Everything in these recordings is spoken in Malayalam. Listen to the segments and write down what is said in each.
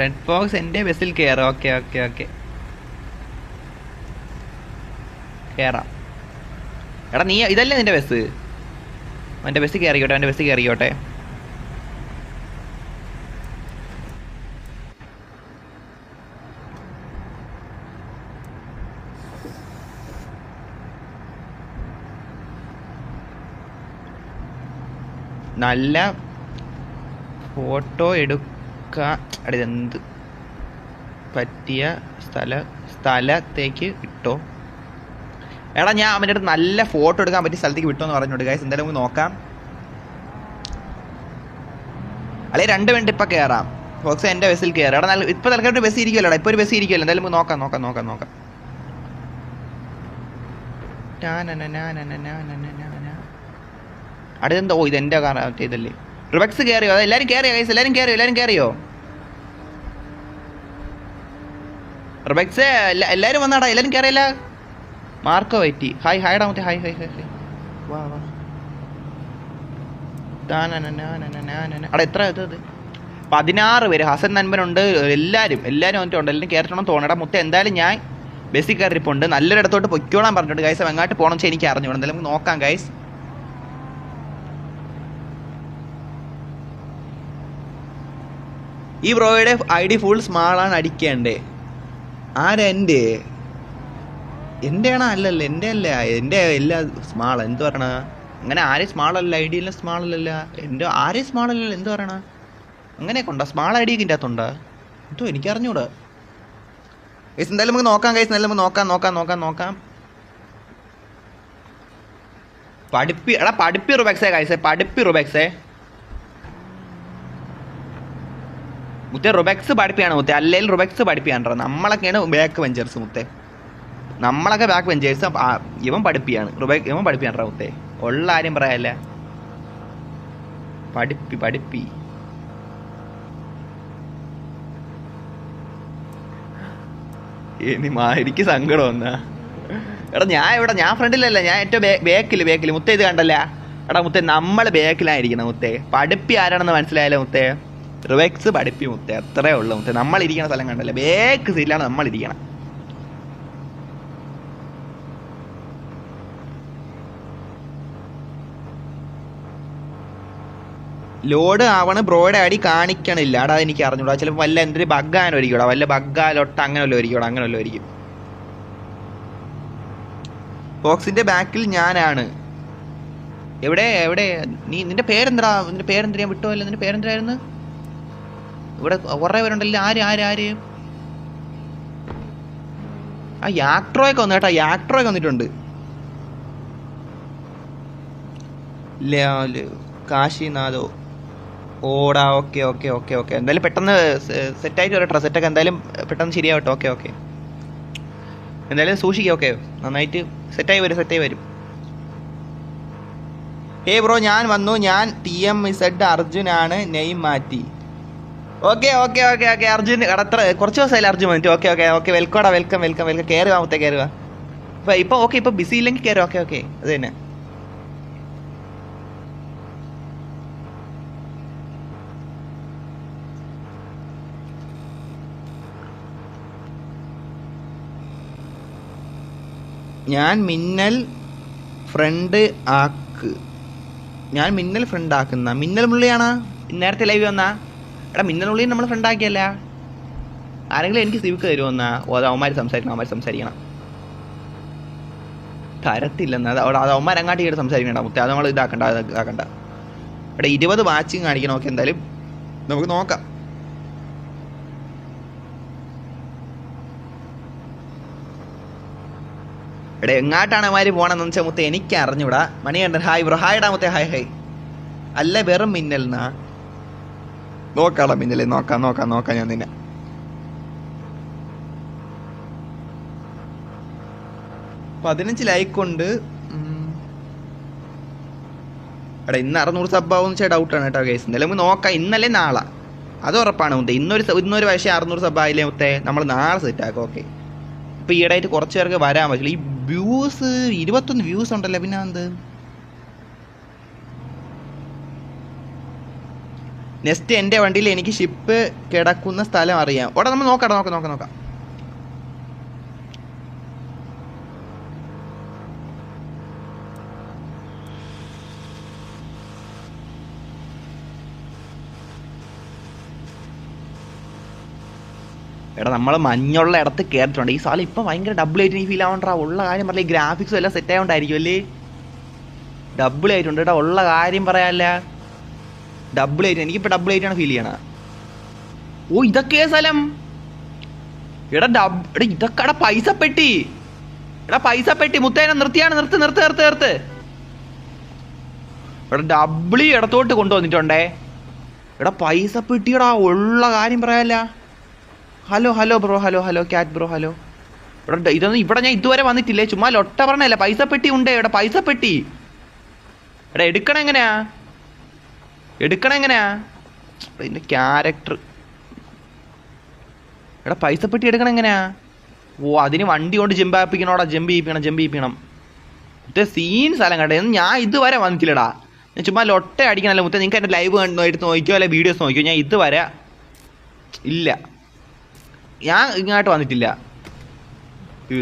റെഡ് ഫോക്സ് എന്റെ ബസ്സിൽ കയറാം ഓക്കെ ഓക്കെ ഓക്കെ. കയറാം എടാ നീ ഇതല്ലേ നിന്റെ ബസ്? എന്റെ ബസ് കയറിക്കോട്ടെ എന്റെ ബസ് കയറിക്കോട്ടെ നല്ല ഫോട്ടോ എടുക്കാൻ എടാ ഇതെന്ത്? പറ്റിയ സ്ഥല സ്ഥലത്തേക്ക് ഇട്ടോ. എടാ ഞാൻ അവന്റെ അടുത്ത് നല്ല ഫോട്ടോ എടുക്കാൻ പറ്റിയ സ്ഥലത്തേക്ക് വിട്ടോ എന്ന് പറഞ്ഞോട്ട് ഗൈസ് എന്തായാലും നമുക്ക് നോക്കാം. അല്ലെ രണ്ട് മിനിറ്റ് ഇപ്പം കയറാം ഫോക്സ് എന്റെ ബസ്സിൽ കയറാം എടാ നല്ല ഇപ്പം തൽക്കാലം ബസ് ഇരിക്കുമല്ലോ ഇപ്പോൾ ഒരു ബസ് ഇരിക്കുമല്ലോ എന്തായാലും നമുക്ക് നോക്കാം നോക്കാം നോക്കാം നോക്കാം. അടുത്തെന്തോ ഇത് കാർ മറ്റേ ഇതല്ലേ? റിബക്സ് കയറിയോ അത് എല്ലാവരും കയറിയോ ഗൈസ് എല്ലാവരും കയറിയോ എല്ലാവരും കയറിയോ റിബക്സ് എല്ലാവരും വന്നാടാ എല്ലാവരും കയറിയല്ല മാർക്കോ വൈറ്റി ഹായ് ഹായ് ഡാ മുത്തേ ഹായ് ഹായ് ഹായ് ഹായ് വാ വാ അവിടെ എത്ര ഇത് ഇത് പതിനാറ് പേര് ഹസൻ നൻപനുണ്ട് എല്ലാവരും എല്ലാവരും വന്നിട്ടുണ്ട്. എല്ലാവരും കയറണം തോന്നണം മുത്ത. എന്തായാലും ഞാൻ ബസ്സിൽ കയറിപ്പുണ്ട് നല്ലൊരിടത്തോട്ട് പൊയ്ക്കോളാൻ പറഞ്ഞിട്ടുണ്ട്. ഗൈസ് എങ്ങോട്ട് പോകണം വെച്ചാൽ എനിക്ക് അറിഞ്ഞു എന്തായാലും നമുക്ക് നോക്കാം ഗൈസ് ഈ ബ്രോയുടെ ഐ ഡി ഫുൾ സ്മാളാണ് അടിക്കേണ്ടേ. ആരാ എന്റെ? എന്റെ ആണോ അല്ലല്ല എന്റെ അല്ല എന്റെ എല്ലാ സ്മാൾ എന്ത് പറയണ? അങ്ങനെ ആരെ സ്മാളല്ല ഐ ഡി എല്ലാം സ്മാൾ അല്ലല്ല. എന്റെ ആരെ സ്മാൾ അല്ലല്ലോ എന്ത് പറയണ? അങ്ങനെയൊക്കെ ഉണ്ടോ സ്മാൾ ഐ ഡി ഇതിന്റെ അകത്തുണ്ടോ എന്തോ എനിക്ക് അറിഞ്ഞൂടാ ഗൈസ് എന്തായാലും നമുക്ക് നോക്കാം കേസ് എന്തായാലും നമുക്ക് നോക്കാം നോക്കാം നോക്കാം നോക്കാം. പഠിപ്പി എടാ പഠിപ്പി റുബാക്സേ ഗൈസേ പഠിപ്പി റുബക്സേ. മുത്തേ റൊബാക്സ് പഠിപ്പിയാണ് മുത്തേ. അല്ലെങ്കിൽ റൊബാക്സ് പഠിപ്പിയാണ് നമ്മളൊക്കെയാണ് ബാക്ക് വെഞ്ചേഴ്സ് മുത്തേ. നമ്മളൊക്കെ ബാക്ക് വെഞ്ചേഴ്സ് ഇവൻ പഠിപ്പിയാണ്. റൊബാക് ഇവൻ പഠിപ്പിയാണ് മുത്തേ. ഉള്ള ആരും പറയാല്ല. പഠിപ്പി പഠിപ്പി. എനിക്ക് സങ്കടം വന്നാ. എടാ ഞാൻ ഇവിടെ ഞാൻ ഫ്രണ്ടിലല്ല. ഞാൻ ഏറ്റവും ബേക്കിൽ ബേക്കിൽ മുത്തേ ഇത് കണ്ടല്ല? എടാ മുത്തേ നമ്മൾ ബേക്കിലായിരിക്കണം മുത്തേ. പഠിപ്പി ആരാണെന്ന് മനസ്സിലായല്ലോ മുത്തേ? റിവെക്സ് പഠിപ്പി മുത്തേ അത്രേ ഉള്ളു. മുത്തേ നമ്മൾ ഇരിക്കുന്ന സ്ഥലം കണ്ടല്ലേ? ബേക്ക് സീറ്റിലാണ് നമ്മൾ ഇരിക്കണം ലോഡ് ആവണ് ബ്രോയുടെ അടി കാണിക്കണില്ല. അടാ എനിക്ക് അറിഞ്ഞൂടാ. ചിലപ്പോൾ വല്ല എന്തൊരു ബഗ്ഗാനോ ഇരിക്കൂടാ വല്ല ബഗ്ഗാലൊട്ട് അങ്ങനെ വല്ലതും ഇരിക്കൂടാ അങ്ങനെ വല്ലതും ഇരിക്കും ബോക്സിന്റെ ബാക്കിൽ ഞാനാണ്. എവിടെ? എവിടെ? നീ നിന്റെ പേരെന്താ? നിന്റെ പേരെന്തിനാ വിട്ടുപോയല്ലോ നിന്റെ പേരെന്തായിരുന്നു ഇവിടെ കുറേ പേരുണ്ടല്ലോ. ആര് ആര് ആര്? ആ യാക്ട്രോയൊക്കെ വന്നു കേട്ടോ. യാക്ട്രോയൊക്കെ വന്നിട്ടുണ്ട്. കാശിനാഥോ. ഓടാ ഓക്കെ ഓക്കെ ഓക്കെ ഓക്കെ. എന്തായാലും പെട്ടെന്ന് സെറ്റായിട്ട് വരട്ടെ. സെറ്റൊക്കെ എന്തായാലും പെട്ടെന്ന് ശരിയാവട്ടെ. Okay okay. എന്തായാലും സൂക്ഷിക്കുക ഓക്കെ. നന്നായിട്ട് സെറ്റായി വരും സെറ്റായി വരും. ഹേ ബ്രോ ഞാൻ വന്നു. ഞാൻ ടി എം ഇസഡ് അർജുനാണ് നെയിം മാറ്റി. Okay okay okay okay Arjun അത്ര കുറച്ച് ദിവസമായില്ല അർജുൻ വന്നിട്ട്? ഓക്കെ ഓക്കെ ഓക്കെ വെൽക്കോടാ വെൽക്കം വെൽക്കം വെൽക്കം കയറി വാമത്തെ കയറി വാ ഇപ്പൊ ഓക്കെ ഇപ്പൊ ബിസി ഇല്ലെങ്കിൽ കയറി ഓക്കെ ഓക്കെ അത് തന്നെ. ഞാൻ മിന്നൽ ഫ്രണ്ട് ആക്ക്. ഞാൻ മിന്നൽ ഫ്രണ്ട് ആക്കുന്ന. മിന്നൽ മുള്ളിയാണോ? നേരത്തെ ലൈവ് വന്നാ? എടാ മിന്നലുള്ളി നമ്മൾ ഫ്രണ്ട് ആക്കിയല്ല? ആരെങ്കിലും എനിക്ക് സിവിക്ക് തരുമെന്നാ ഓ അത് അവന്മാർ സംസാരിക്കണം അവന്മാർ സംസാരിക്കണം. തരത്തില്ലെന്ന്. അത് അവിടെ അത് അവന്മാർ അങ്ങാട്ട് കയറി സംസാരിക്കണ്ട മുത്തേ. അത് നമ്മൾ ഇതാക്കണ്ട ഇതാക്കണ്ട. ഇവിടെ ഇരുപത് വാച്ചിങ് കാണിക്കണം ഓക്കെ എന്തായാലും നമുക്ക് നോക്കാം. എടാ എങ്ങാട്ടാണ് അവന്മാര് പോകണമെന്ന് വെച്ചാൽ മുത്തേ എനിക്ക് അറിഞ്ഞൂടാ മണികണ്ഠൻ ഹായ് ബ്രോ. ഹായ് ഇടാ മുത്തേ ഹായ് ഹായ്. അല്ല വെറും മിന്നൽ എന്നാ? നോക്കാടാ മിന്നലെ നോക്കാം നോക്കാം നോക്കാം ഞാൻ നിന്നെ. പതിനഞ്ച് ലൈക്ക് ഉണ്ട്. എടാ ഇന്ന് അറുന്നൂറ് ആവും വെച്ചാൽ ഡൗട്ടാണ് കേട്ടോ കേസ് നമുക്ക് നോക്കാം ഇന്നലെ നാളെ. അത് ഉറപ്പാണ് മുത്തേ. ഇന്നൊരു ഇന്നൊരു പക്ഷേ അറുന്നൂറ് സബ് ആയില്ലേ മുത്തേ? നമ്മൾ നാളെ സെറ്റ് ആക്കും ഓക്കെ ഇപ്പൊ ഈയിടെയായിട്ട് കുറച്ച് പേർക്ക് വരാൻ പറ്റില്ല. ഈ വ്യൂസ് ഇരുപത്തൊന്ന് വ്യൂസ് ഉണ്ടല്ലേ പിന്നെ എന്ത്? നെക്സ്റ്റ് എന്റെ വണ്ടിയിൽ എനിക്ക് ഷിപ്പ് കിടക്കുന്ന സ്ഥലം അറിയാം. ഓടെ നമ്മൾ നോക്കാം നോക്കാം നോക്കാം നോക്കാം. എടാ നമ്മൾ മഞ്ഞുള്ള ഇടത്ത് കയറിയിട്ടുണ്ട് ഈ സാധനം ഇപ്പം ഭയങ്കര ഡബിൾ ആയിട്ട് ഫീൽ ആവണ്ടാ ഉള്ള കാര്യം പറഞ്ഞ ഗ്രാഫിക്സും എല്ലാം സെറ്റ് ആയതുകൊണ്ടായിരിക്കും അല്ലേ? ഡബിൾ ആയിട്ടുണ്ട് എടാ ഉള്ള കാര്യം പറയാല്ല. ഡബിൾ എയ്റ്റ് എനിക്കിപ്പോൾ ഡബിൾ ആയിട്ടാണ് ഫീൽ ചെയ്യണ. ഓ ഇതൊക്കെ സ്ഥലം? എടാ ഡബ് എടാ ഇതൊക്കെ എടാ പൈസ പെട്ടി. എടാ പൈസ പെട്ടി. മുത്തേനെ നിർത്തിയാണ് നിർത്ത് നിർത്ത് നിർത്ത് നിർത്ത്. എടാ ഡബിൾ ഇടത്തോട്ട് കൊണ്ടുവന്നിട്ടുണ്ടേ. എടാ പൈസ പെട്ടിയടാ ഉള്ള കാര്യം പറയാല്ല. Hello hello bro hello hello cat bro hello ഇവിടെ ഇതൊന്നും ഇവിടെ ഞാൻ ഇതുവരെ വന്നിട്ടില്ലേ? ചുമ്മാ ലൊട്ട പറഞ്ഞല്ല പൈസ പെട്ടി ഉണ്ട് ഇവിടെ പൈസ പെട്ടി. എടാ എടുക്കണ എങ്ങനെയാ? എടുക്കണ എങ്ങനെയാ? പിന്നെ ക്യാരക്ടർ എടാ പൈസ പെട്ടി എടുക്കണ എങ്ങനെയാ? ഓ അതിന് വണ്ടി കൊണ്ട് ജമ്പ് ജമ്പാപ്പിക്കണോടാ ജമ്പ് ചെയ്യിപ്പിക്കണം ജമ്പ് ചെയ്യിപ്പിക്കണം. മറ്റേ സീൻ സ്ഥലം കേട്ടോ ഞാൻ ഇതുവരെ വന്നിട്ടില്ലടാ. ഞാൻ ചുമ്മാ ലൊട്ട അടിക്കണല്ലോ മുത്തേ നിങ്ങൾക്ക് എന്റെ ലൈവ് കണ്ടു എടുത്ത് നോക്കിയോ അല്ലെ വീഡിയോസ് നോക്കിയോ? ഞാൻ ഇതുവരെ ഇല്ല. ഞാൻ ഇങ്ങോട്ട് വന്നിട്ടില്ല.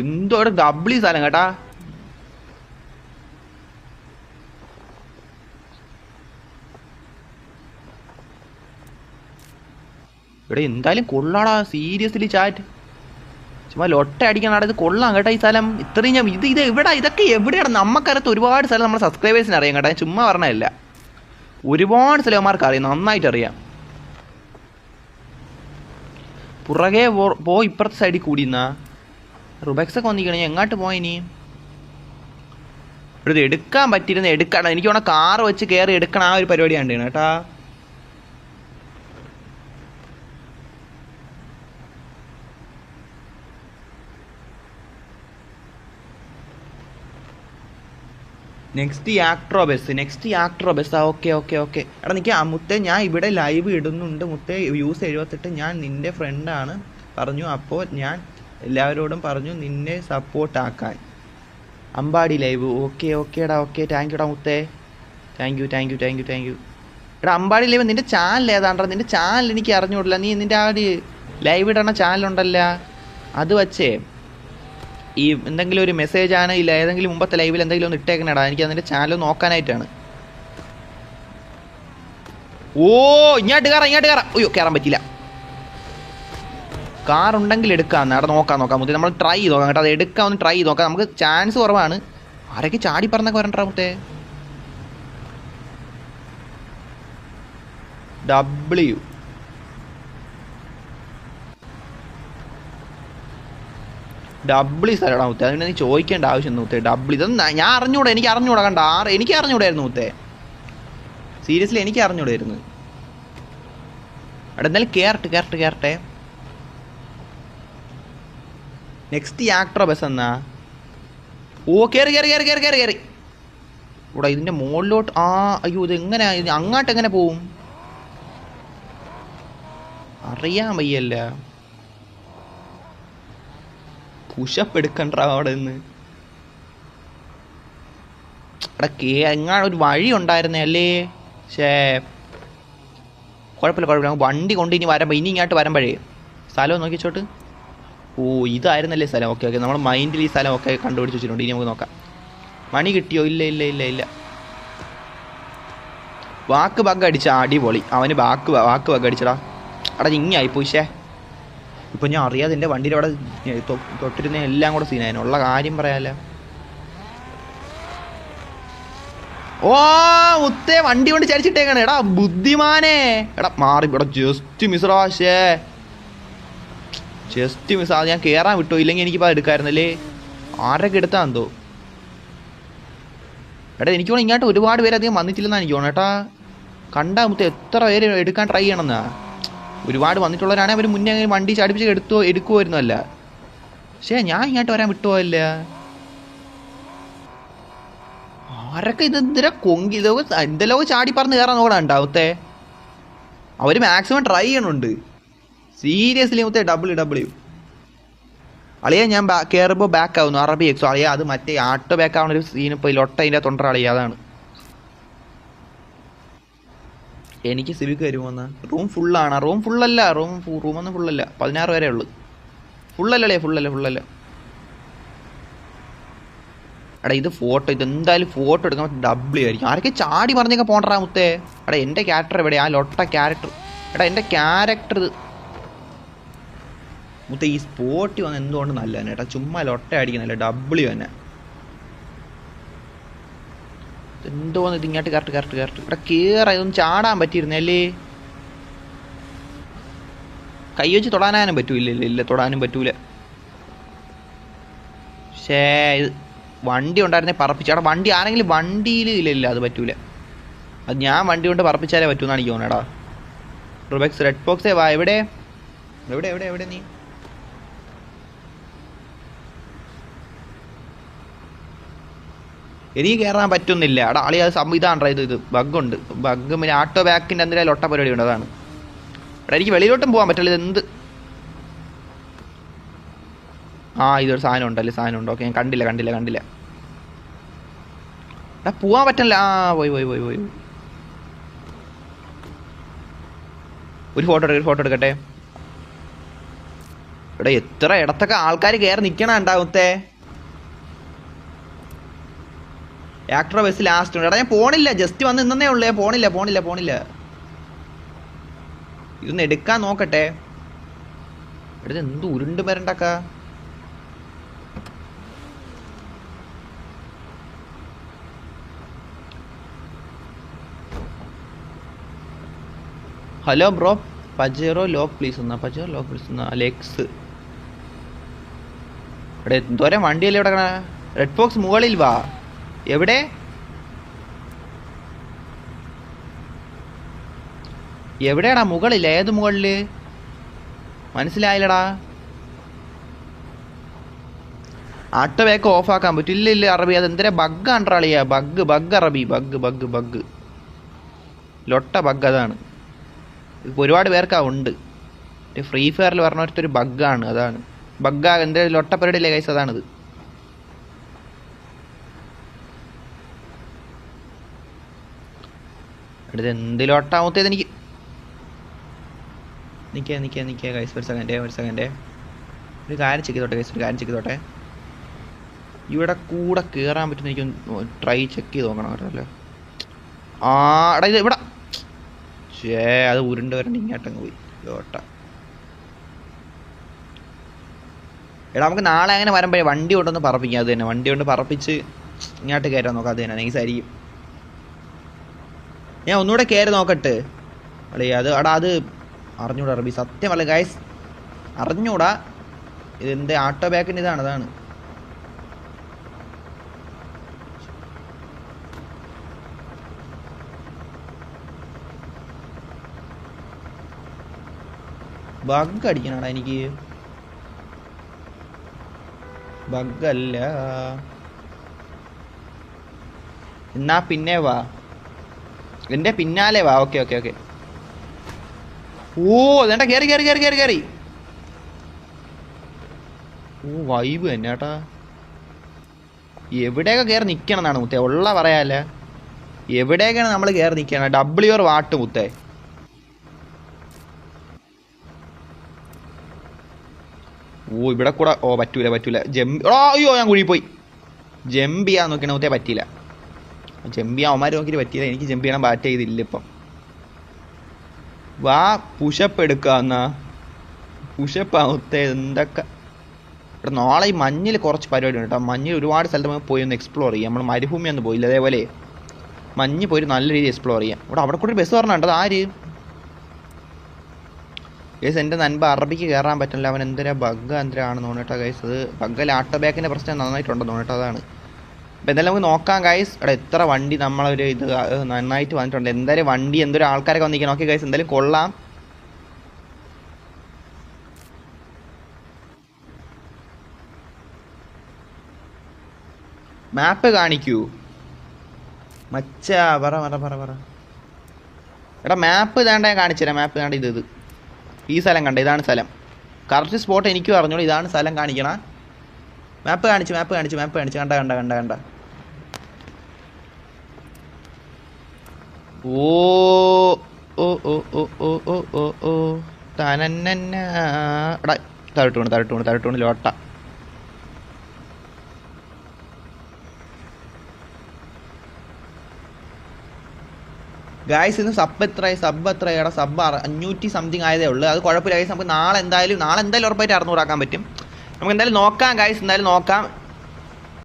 എന്തോ ഡബിളി സ്ഥലം കേട്ടാ. ഇവിടെ എന്തായാലും കൊള്ളാടാ സീരിയസ്ലി ചാറ്റ് ചുമ്മാ ലൊട്ട അടിക്കാൻ ഇത് കൊള്ളാം കേട്ടോ ഈ സ്ഥലം. ഇത്രയും ഞാൻ ഇത് ഇത് എവിടെ ഇതൊക്കെ എവിടെയാണ്? നമുക്കറിയത്ത് ഒരുപാട് സ്ഥലം നമ്മുടെ സബ്സ്ക്രൈബേഴ്സിന് അറിയാം കേട്ടോ ഞാൻ ചുമ്മാ പറഞ്ഞതല്ല. ഒരുപാട് സ്ഥലമാർക്ക് അറിയാം നന്നായിട്ട് അറിയാം. പുറകെ പോ- ഇപ്പുറത്തെ സൈഡിൽ കൂടി എന്നാ റുബക്സ് ഒക്കെ വന്നിക്കണേ എങ്ങോട്ട് പോയിനി ഇവിടെ എടുക്കാൻ പറ്റിയിരുന്ന എടുക്കണം. എനിക്ക് വേണം കാർ വെച്ച് കയറി എടുക്കണ ആ ഒരു പരിപാടിയാണ് കേട്ടാ. നെക്സ്റ്റ് യാക്ട്രോ ബസ് നെക്സ്റ്റ് യാക്ട്രോ ബസ് ആ ഓക്കെ ഓക്കെ ഓക്കെ എടാ നിൽക്കുക ആ മുത്തേ ഞാൻ ഇവിടെ ലൈവ് ഇടുന്നുണ്ട്. മുത്തേ യൂസ് എഴുപത്തെട്ട്. ഞാൻ നിന്റെ ഫ്രണ്ടാണ് പറഞ്ഞു അപ്പോൾ ഞാൻ എല്ലാവരോടും പറഞ്ഞു നിന്നെ സപ്പോർട്ട് ആക്കാൻ. അമ്പാടി ലൈവ് ഓക്കെ ഓക്കെ എടാ ഓക്കെ താങ്ക് യുടാ മുത്തേ. Thank you thank you thank you thank you എടാ അമ്പാടി ലൈവ് നിന്റെ ചാനൽ ഏതാണ്ടാ? നിന്റെ ചാനൽ എനിക്ക് അറിഞ്ഞുകൂടില്ല. നീ നിന്റെ ആ ഒരു ലൈവ് ഇടണ ചാനലുണ്ടല്ല അത് വച്ചേ. ഈ എന്തെങ്കിലും ഒരു മെസ്സേജ് ആണ് ഇല്ല ഏതെങ്കിലും മുമ്പത്തെ ലൈവിൽ എന്തെങ്കിലും ഒന്ന് ഇട്ടേക്കണടാ. എനിക്ക് അതിന്റെ ചാനൽ നോക്കാനായിട്ടാണ്. ഓ ഇങ്ങോട്ട് കയറാം ഇങ്ങോട്ട് കയറാം അയ്യോ കയറാൻ പറ്റില്ല കാർ ഉണ്ടെങ്കിൽ എടുക്കാം അവിടെ നോക്കാം നോക്കാം. മുത്തേ നമ്മൾ ട്രൈ ചെയ്ത് നോക്കാം കേട്ടോ. അത് എടുക്കാം ഒന്ന് ട്രൈ ചെയ്ത് നോക്കാം. നമുക്ക് ചാൻസ് കുറവാണ്. ആരൊക്കെ ചാടി പറഞ്ഞൊക്കെ വരണ്ട മുത്തേ? ഡബ്ല്യു ഡബിൾ സ്ഥലമാണ് മുത്തേ അതിന് നീ ചോദിക്കേണ്ട ആവശ്യം മുത്തേ ഡബിൾ ഇതൊന്നും ഞാൻ അറിഞ്ഞൂടാ എനിക്ക് അറിഞ്ഞൂടാ. കണ്ട? ആറ് എനിക്ക് അറിഞ്ഞൂടായിരുന്നു മുത്തേ സീരിയസ്ലി എനിക്ക് അറിഞ്ഞൂടായിരുന്നു. അവിടെ എന്തായാലും കയറട്ടെ കയറട്ടെ കയറട്ടെ നെക്സ്റ്റ് ആക്ടറോ ബസ് എന്നാ? ഓ കയറി കയറി കയറി കയറി കയറി കയറി ഇവിടെ ഇതിന്റെ മുകളിലോട്ട് ആ അയ്യോ ഇത് എങ്ങനെ? ഇത് അങ്ങോട്ട് എങ്ങനെ പോവും? അറിയാൻ വയ്യല്ല? പുഷപ്പ് എടുക്കണ്ട അവിടെ നിന്ന് അവിടെ എങ്ങാണ് ഒരു വഴി ഉണ്ടായിരുന്നേ അല്ലേ? ഷേ കുഴപ്പമില്ല കുഴപ്പമില്ല. വണ്ടി കൊണ്ട് ഇനി വരുമ്പോൾ ഇനി ഇങ്ങോട്ട് വരുമ്പോഴേ. സ്ഥലം നോക്കിച്ചോട്ട് ഓ ഇതായിരുന്നല്ലേ സ്ഥലം. Okay okay. നമ്മൾ മൈൻഡിൽ ഈ സ്ഥലം ഒക്കെ കണ്ടുപിടിച്ച് വെച്ചിട്ടുണ്ട്. ഇനി നമുക്ക് നോക്കാം. മണി കിട്ടിയോ? ഇല്ല ഇല്ല ഇല്ല ഇല്ല. വാക്ക് ബഗ് അടിച്ച അടിപൊളി. അവന് വാക്ക് വാക്ക് ബഗ് അടിച്ചടാ അടാ ഇങ്ങായി പോയിഷേ ഇപ്പൊ ഞാൻ അറിയാതെ എന്റെ വണ്ടിയിൽ അവിടെ തൊട്ടിരുന്ന എല്ലാം കൂടെ സീനായിരുന്നു ഉള്ള കാര്യം പറയാല്ല ഓ മുത്തേ വണ്ടി കൊണ്ട് ചരിച്ചിട്ടേക്കാണ്. എടാ ബുദ്ധിമാനെ. എടാ മാറി ഇവിടെ ജസ്റ്റ് മിസ്റാശേ ജസ്റ്റ് മിസ് അത് ഞാൻ കേറാൻ വിട്ടോ? ഇല്ലെങ്കിൽ എനിക്കിപ്പോൾ എടുക്കായിരുന്നല്ലേ? ആരൊക്കെ എടുത്താ എന്തോ? എടാ എനിക്ക് തോന്നുന്നു ഇങ്ങോട്ട് ഒരുപാട് പേര് അധികം വന്നിട്ടില്ലെന്നാണ് എനിക്ക് തോന്നുന്നു ഏട്ടാ കണ്ടാ മുത്തേ എത്ര പേര് എടുക്കാൻ ട്രൈ ചെയ്യണമെന്നാ? ഒരുപാട് വന്നിട്ടുള്ളവരാണെങ്കിൽ അവർ മുന്നേ അങ്ങനെ വണ്ടി ചാടിപ്പിച്ച് എടുത്തോ എടുക്കുമായിരുന്നു അല്ല പക്ഷേ ഞാൻ ഇങ്ങോട്ട് വരാൻ വിട്ടുപോയല്ല. ആരൊക്കെ ഇത് എന്തിനാ കൊങ്കി ഇതൊക്കെ എന്തെല്ലോ ചാടി പറന്ന് കയറാൻ നോക്കണം ഉണ്ടാവത്തെ? അവർ മാക്സിമം ട്രൈ ചെയ്യണുണ്ട്. സീരിയസ്ലി മുത്തേ ഡബിൾ ഡബ്ല്യു അളിയ ഞാൻ കയറുമ്പോൾ ബാക്ക് ആവുന്നു. അറബി എക്സോ അളിയ അത് മറ്റേ ആട്ടോ ബാക്ക് ആവുന്ന ഒരു സീൻ ഇപ്പോൾ ലൊട്ട അതിന്റെ അതാണ്. എനിക്ക് സിവിക്ക് വരുമോന്ന് റൂം ഫുള്ളാണ്. റൂം ഫുള്ളല്ല. റൂം റൂമൊന്നും ഫുള്ളല്ല. പതിനാറ് വരെ ഉള്ളു. ഫുള്ളല്ലേ ഫുള്ളല്ല ഫുള്ളല്ല. എടാ ഇത് ഫോട്ടോ ഇത് എന്തായാലും ഫോട്ടോ എടുക്കുമ്പോൾ ഡബിൾ ആയിരിക്കും. ആരൊക്കെ ചാടി പറഞ്ഞൊക്കെ പോണ്ടാ മുത്തേ. എടാ എന്റെ ക്യാരക്ടർ എവിടെ ആ ലൊട്ട ക്യാരക്ടർ എടാ എന്റെ ക്യാരക്ടർ മുത്തേ ഈ സ്പോട്ടി വന്ന് എന്തുകൊണ്ട് നല്ല തന്നെ ഏട്ടാ ചുമ്മാ ലൊട്ട അടിക്കുന്നില്ല ഡബിൾ തന്നെ. എന്തോന്ന് ഇത് ഇങ്ങോട്ട് കറക്റ്റ് കറക്റ്റ് കറക്റ്റ്. ഇവിടെ കേറാ ഇതൊന്നും ചാടാൻ പറ്റിയിരുന്നല്ലേ? കൈ വെച്ച് തൊടാനും പറ്റൂല ഇല്ല ഇല്ല തൊടാനും പറ്റൂല. ഷേ ഇത് വണ്ടി ഉണ്ടായിരുന്നേ പറപ്പിച്ചു. അവിടെ വണ്ടി ആരെങ്കിലും വണ്ടിയിൽ ഇല്ല ഇല്ല അത് പറ്റൂല. അത് ഞാൻ വണ്ടി കൊണ്ട് പറപ്പിച്ചാലേ പറ്റൂന്നാണ് എനിക്ക് തോന്നണടാ റുബെക്സ് റെഡ് ബോക്സേ വാ എവിടെ? എവിടെ എവിടെ എവിടെ നീ? എനിക്ക് കയറാൻ പറ്റുന്നില്ല. അവിടെ ആളി അത് സംവിധാനം ഇത്? ഇത് ബഗ്ഗുണ്ട്. ബഗ് പിന്നെ ആട്ടോ ബാക്കിന്റെ എന്തിനായാലും ഒട്ട പരിപാടി ഉണ്ട് അതാണ് ഇവിടെ എനിക്ക് വെളിയിലോട്ടും പോകാൻ പറ്റില്ല. ഇത് എന്ത്? ആ ഇതൊരു സാധനം ഉണ്ടല്ലേ സാധനം ഉണ്ട്. ഓക്കെ ഞാൻ കണ്ടില്ല കണ്ടില്ല കണ്ടില്ല. എടാ പോവാൻ പറ്റില്ല. ആ പോയി പോയി പോയി പോയി. ഒരു ഫോട്ടോ എടുക്ക ഫോട്ടോ എടുക്കട്ടെ? ഇവിടെ എത്ര ഇടത്തൊക്കെ ആൾക്കാർ കയറി നിൽക്കണ ഉണ്ടാവുത്തേ ആക്ടർ ബസ് ലാസ്റ്റ് ഉണ്ട്. എടാ ഞാൻ പോണില്ല. ജസ്റ്റ് വന്ന് നിന്നേ ഉള്ളേ. പോണില്ല പോണില്ല പോണില്ല. ഇതൊന്ന് എടുക്കാൻ നോക്കട്ടെ. എടുത്ത് എന്ത് ഉരുണ്ട് വരണ്ടക്ക? Hello bro Pajero lock please എന്നാ പജേറോ ലോക്ക് പ്ലീസ് എന്നാ ലെക്സ് ഇവിടെ എന്തോരം വണ്ടിയല്ലേ ഇവിടെ റെഡ് ബോക്സ് മുകളിൽ വാ. എവിടെ? എവിടെയാടാ മുകളിൽ ഏത് മുകളിൽ മനസ്സിലായില്ലടാ. ആട്ടോ വേക്ക് ഓഫ് ആക്കാൻ പറ്റും. ഇല്ല ഇല്ല അറബി അത് എന്തിനാ ബഗ് ആണ്ട്രാളിയാ ബഗ് ബഗ് അറബി. ബഗ് ബഗ് ബഗ് ലൊട്ട ബഗ് അതാണ്. ഇപ്പോൾ ഒരുപാട് പേർക്ക് ആ ഉണ്ട് ഫ്രീ ഫയറിൽ പറഞ്ഞ ഒരു ബഗ്ഗാണ് അതാണ്. ബഗ്ഗാ ലൊട്ട പരിപാടിയില്ലേ കൈസ് അതാണിത്. എടുത്ത് എന്തിലോട്ടാമത്തേത് എനിക്ക്? നിൽക്കുക നിൽക്കുക നിൽക്കുക കൈസ് ഒരു സെക്കൻഡ് ഒരു സെക്കൻഡ് ഒരു കാര്യം ചെക്ക് ചെയ്തോട്ടെ കൈസ് ഒരു കാര്യം ചെക്ക് ചെയ്തോട്ടെ. ഇവിടെ കൂടെ കയറാൻ പറ്റുന്ന എനിക്ക് ട്രൈ ചെക്ക് ചെയ്ത് നോക്കണം കേട്ടോ ആടാ എടാ ഇത് ഇവിടെ. ചേ അത് ഉരുണ്ട് വരണ്ട് ഇങ്ങോട്ടങ്ങ് പോയി. ലോട്ട എടാ നമുക്ക് നാളെ അങ്ങനെ വരുമ്പോഴേ വണ്ടി കൊണ്ടൊന്ന് പറപ്പിക്കാം. അത് തന്നെ വണ്ടി കൊണ്ട് പറപ്പിച്ച് ഇങ്ങോട്ട് കയറ്റാൻ നോക്കാം. അത് തന്നെ നൈസായിരിക്കും ഞാൻ ഒന്നുകൂടെ കയറി നോക്കട്ടെ. അളി അത് അടാ അത് അറിഞ്ഞൂടാ റബി സത്യം അല്ല ഗൈസ് അറിഞ്ഞൂടാ. ഇത് എന്ത് ആട്ടോ ബാക്കിന്റെ ഇതാണ് അതാണ്. ബഗ് അടിക്കണടാ എനിക്ക്. ബഗ്ഗല്ല എന്നാ പിന്നെ വാ. എന്റെ പിന്നാലെ വാ. Okay okay okay. ഓ അതെണ്ട കേറി കേറി കേറി കേറി കേറി. ഓ വൈബ് തന്നെ കേട്ടാ എവിടെയൊക്കെ കയറി നിൽക്കണം എന്നാണ് മുത്തേ. ഉള്ള പറയാല്ല. എവിടെയൊക്കെയാണ് നമ്മൾ കയറി നിൽക്കണം ഡബ്ല്യു ആർ വാട്ട് മുത്തേ. ഓ ഇവിടെ കൂടെ ഓ പറ്റൂല പറ്റൂല. ജമ്പ് ഓ അയ്യോ ഞാൻ കുഴി പോയി. ജമ്പ് ചെയ്യാൻ നോക്കണ മുത്തേ പറ്റിയില്ല. ജമ്പ് ചെയ്യാൻ അവന്മാർ നോക്കിയിട്ട് പറ്റിയില്ല എനിക്ക് ജമ്പ് ചെയ്യണം ബാറ്റ് ചെയ്തില്ല ഇപ്പം. വാ പുഷപ്പ് എടുക്കാന്ന പുഷപ്പ് ആവത്തെ എന്തൊക്കെ. ഇവിടെ നാളെ ഈ മഞ്ഞിൽ കുറച്ച് പരിപാടി ഉണ്ട് കേട്ടോ. മഞ്ഞിൽ ഒരുപാട് സ്ഥലത്ത് പോയി ഒന്ന് എക്സ്പ്ലോർ ചെയ്യാം. നമ്മൾ മരുഭൂമി ഒന്നും പോയില്ല അതേപോലെ. മഞ്ഞ് പോയി നല്ല രീതിയിൽ എക്സ്പ്ലോർ ചെയ്യാം. ഇവിടെ അവിടെ കൂടെ ബസ് പറഞ്ഞിട്ടുണ്ട് അത് ആര്? ഗൈസ് എന്റെ നൻപ് അറബിക്ക് കയറാൻ പറ്റില്ല. അവൻ എന്തിനാ ബഗ് എന്തിനാണെന്ന് തോന്നിട്ടോ ഗൈസ് അത് ബഗ്ഗല്ല ആട്ടോ ബാക്കിന്റെ പ്രശ്നം നന്നായിട്ടുണ്ടെന്ന് തോന്നിട്ടോ അതാണ്. അപ്പോൾ എന്തായാലും നമുക്ക് നോക്കാം ഗൈസ് അവിടെ എത്ര വണ്ടി നമ്മളൊരു ഇത് നന്നായിട്ട് വന്നിട്ടുണ്ട്. എന്തായാലും വണ്ടി എന്തൊരു ആൾക്കാരൊക്കെ വന്നിരിക്കണം ഓക്കെ ഗൈസ് എന്തായാലും കൊള്ളാം. മാപ്പ് കാണിക്കൂ. മച്ച പറ പറ പറ പറ. എടാ മാപ്പ് ഇതാണ്ട് ഞാൻ കാണിച്ചുതരാം. മാപ്പ് ഇതാണ്ട് ഇത് ഇത്. ഈ സ്ഥലം കണ്ട? ഇതാണ് സ്ഥലം. കറക്റ്റ് സ്പോട്ട് എനിക്കും അറിഞ്ഞോളൂ ഇതാണ് സ്ഥലം കാണിക്കണ. മാപ്പ് കാണിച്ചു മാപ്പ് കാണിച്ചു മാപ്പ് കാണിച്ചു. കണ്ട കണ്ട കണ്ട കണ്ട. ഓ ഓ ഓ ഓ ഓ ലോട്ട. ഗായ്സ് ഇന്ന് സബ് എത്രയായി സബ് എത്രയായി എടാ സബ് അഞ്ഞൂറ്റി സംതിങ് ആയതേ ഉള്ളൂ. അത് കുഴപ്പമില്ല. ഗൈസ് നമുക്ക് നാളെ എന്തായാലും നാളെ എന്തായാലും ഉറപ്പായിട്ട് അറുന്നൂറാക്കാൻ പറ്റും. നമുക്ക് എന്തായാലും നോക്കാം ഗായ്സ് എന്തായാലും നോക്കാം.